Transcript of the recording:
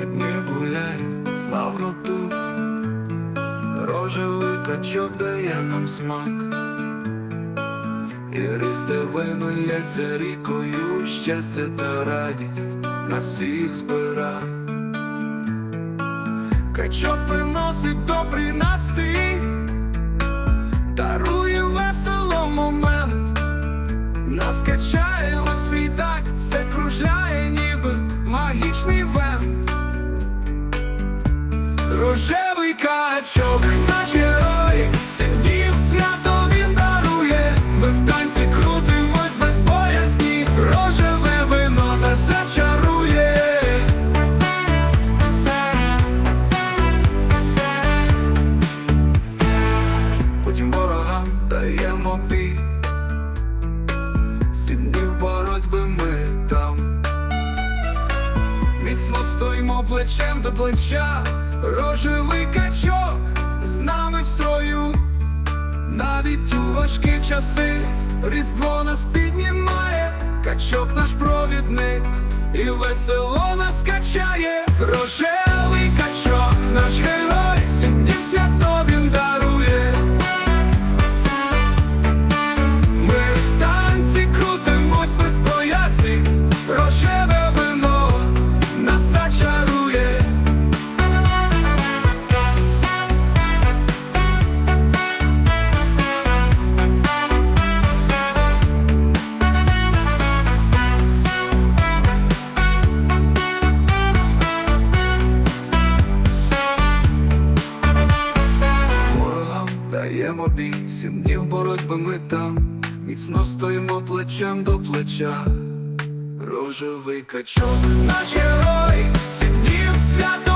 не гуляє, славно тут, рожевий качок дає нам смак. І ристе винуляться рікою, щастя та радість нас всіх збира. Качок приносить Рожевий качок, наш герой, сидів свято він дарує, ми в танці крутимось без боязні, рожеве вино нас зачарує. Потім ворогам даємо бій, сім днів боротьби ми Міцно стоїмо плечем до плеча, рожевий качок з нами в строю, навіть у важкі часи різдво нас піднімає, качок наш провідник, і весело нас качає, рожевий даємо бій, сім днів боротьби ми там, міцно стоїмо плечем до плеча. Рожевий качок, наш герой, сім днів свято